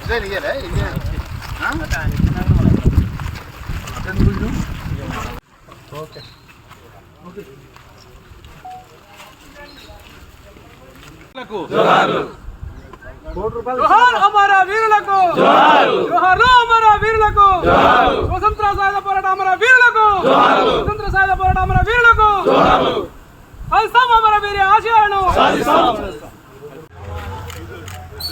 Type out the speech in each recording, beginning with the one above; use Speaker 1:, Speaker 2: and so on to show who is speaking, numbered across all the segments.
Speaker 1: Design ఇయ్యలే? ఇయ్యలే
Speaker 2: జోహార్ అమర వీరులకు. జోహార్ అమర వీరులకు. స్వతంత్ర సాయుధ పోరాట అమర వీరులకు. స్వతంత్ర సాయుధ పోరాట అమర వీరులకు. సాధిస్తాం అమర వీరి ఆశయాలను.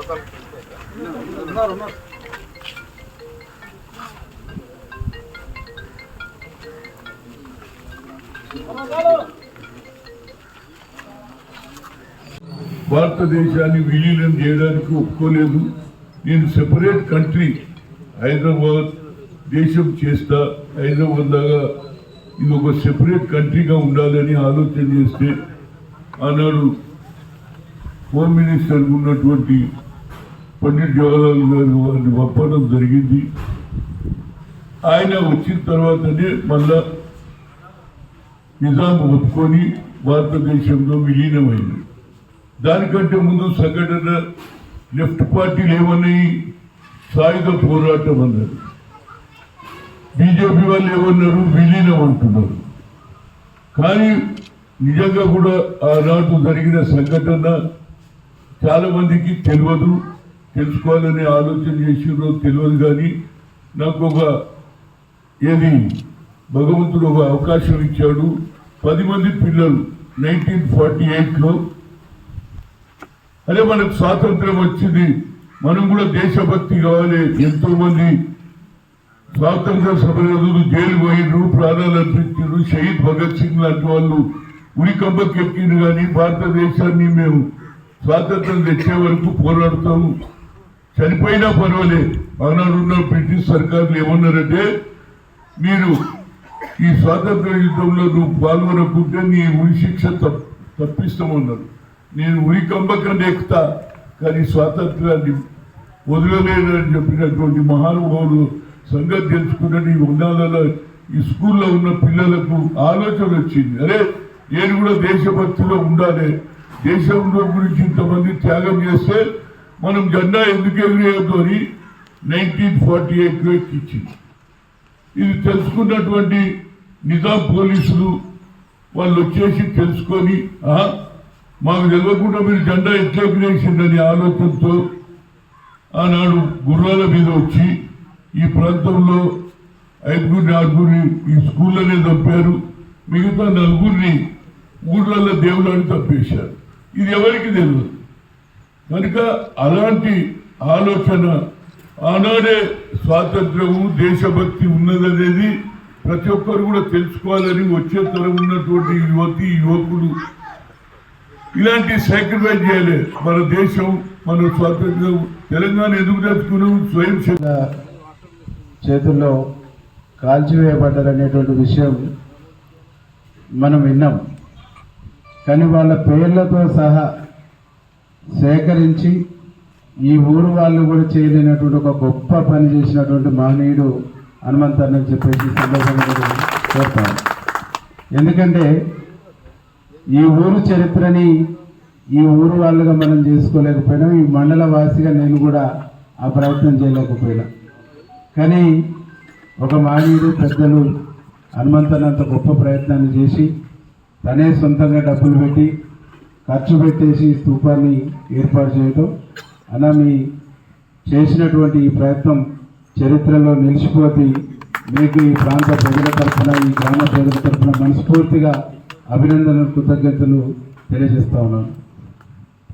Speaker 3: ఏయ్. ఏయ్. భారతదేశాన్ని విలీనం చేయడానికి ఒప్పుకోలేదు నేను సెపరేట్ కంట్రీ హైదరాబాద్ దేశం చేస్తా హైదరాబాద్ లాగా ఇది ఒక సెపరేట్ కంట్రీగా ఉండాలని ఆలోచన చేస్తే ఆనాడు హోమ్ మినిస్టర్ ఉన్నటువంటి పండిట్ జవహర్లాల్ గారు వారిని పంపడం జరిగింది. ఆయన వచ్చిన తర్వాతనే మళ్ళా నిజాం ఒప్పుకొని భారతదేశంలో విలీనమైంది. దానికంటే ముందు సంఘటన లెఫ్ట్ పార్టీలు ఏమన్నాయి సాయుధ పోరాటం అన్నారు బీజేపీ వాళ్ళు ఏమన్నారు? విలీనం అంటున్నారు కానీ నిజంగా కూడా ఆనాడు జరిగిన సంఘటన చాలా మందికి తెలియదు. తెలుసుకోవాలని ఆలోచన చేసిరో తెలియదు కానీ నాకు ఒక ఏది భగవంతుడు ఒక అవకాశం ఇచ్చాడు. పది మంది పిల్లలు నైన్టీన్ ఫార్టీ ఎయిట్లో. అదే మనకు స్వాతంత్రం వచ్చింది. మనం కూడా దేశభక్తి కావాలి. ఎంతో మంది స్వాతంత్ర సమరయోధులు జైలు పోయినరు ప్రాణాలు అర్పించారు షహీద్ భగత్ సింగ్ లాంటి వాళ్ళు ఉరికంబకి ఎక్కిండ్రు కానీ భారతదేశాన్ని మేము స్వాతంత్రం తెచ్చే వరకు పోరాడతాము. చనిపోయినా పర్వాలేదు. ఆనాడు బ్రిటిష్ సర్కారులు ఏమన్నారంటే మీరు ఈ స్వాతంత్ర యుద్ధంలో నువ్వు పాల్గొనకుంటే నీ ఉరిశిక్ష తప్పిస్తామన్నారు. నేను ఉరి కంబకం ఎక్కుతా కానీ స్వాతంత్రాన్ని వదలలేదని చెప్పినటువంటి మహానుభావులు సంగతి తెలుసుకున్న ఈ ఉండాలలో ఈ స్కూల్లో ఉన్న పిల్లలకు ఆలోచన వచ్చింది. అరే నేను కూడా దేశభక్తిలో ఉండాలి. దేశంలో గురించి ఇంతమంది త్యాగం చేస్తే మనం జెండా ఎందుకు ఎగిరేయద్దు అని నైన్టీన్ ఫార్టీ ఎయిట్లో ఎక్కించింది ఇది తెలుసుకున్నటువంటి నిజాం పోలీసులు వాళ్ళు వచ్చేసి తెలుసుకొని మాకు తెలియకుండా మీరు జెండా ఎట్లా ఎగిరేసిందని ఆలోచనతో ఆనాడు గుర్రాల మీద వచ్చి ఈ ప్రాంతంలో ఐదుగురిని నాలుగురిని ఈ స్కూల్లోనే చంపారు. మిగతా నలుగురిని ఊళ్ళల్లో దేవుళ్ళని తప్పేశారు ఇది ఎవరికి తెలియదు కనుక అలాంటి ఆలోచన ఆనాడే స్వాతంత్రము దేశభక్తి ఉన్నదనేది ప్రతి ఒక్కరు కూడా తెలుసుకోవాలని వచ్చే తరం ఉన్నటువంటి యువతి యువకులు ఇలాంటి సాక్రిఫైస్ చేయాలి. మన దేశం మన స్వాతంత్రం తెలంగాణ ఎందుకు తెచ్చుకున్నాం? స్వయం
Speaker 4: చేతుల్లో కాల్చివేయబడ్డారనేటువంటి విషయం మనం విన్నాం. కానీ వాళ్ళ పేర్లతో సహా సేకరించి ఈ ఊరు వాళ్ళు కూడా చేయలేనటువంటి ఒక గొప్ప పని చేసినటువంటి మహనీయుడు హనుమంతర్ అని చెప్పేసి సందర్భంగా కోరుతాను ఎందుకంటే ఈ ఊరు చరిత్రని ఈ ఊరు వాళ్ళుగా మనం చేసుకోలేకపోయినాం. ఈ మండల వాసిగా నేను కూడా ఆ ప్రయత్నం చేయలేకపోయినా. కానీ ఒక మానవుడు పెద్దలు హనుమంతనంత గొప్ప ప్రయత్నాన్ని చేసి తనే సొంతంగా డబ్బులు పెట్టి ఖర్చు పెట్టేసి స్థూపాన్ని ఏర్పాటు చేయటం. అలా మీ చేసినటువంటి ఈ ప్రయత్నం చరిత్రలో నిలిచిపోతే మీకు ఈ ప్రాంత ప్రజల తరఫున ఈ గ్రామ ప్రజల తరఫున మనస్ఫూర్తిగా అభినందనలు కృతజ్ఞతలు తెలియజేస్తా ఉన్నాను.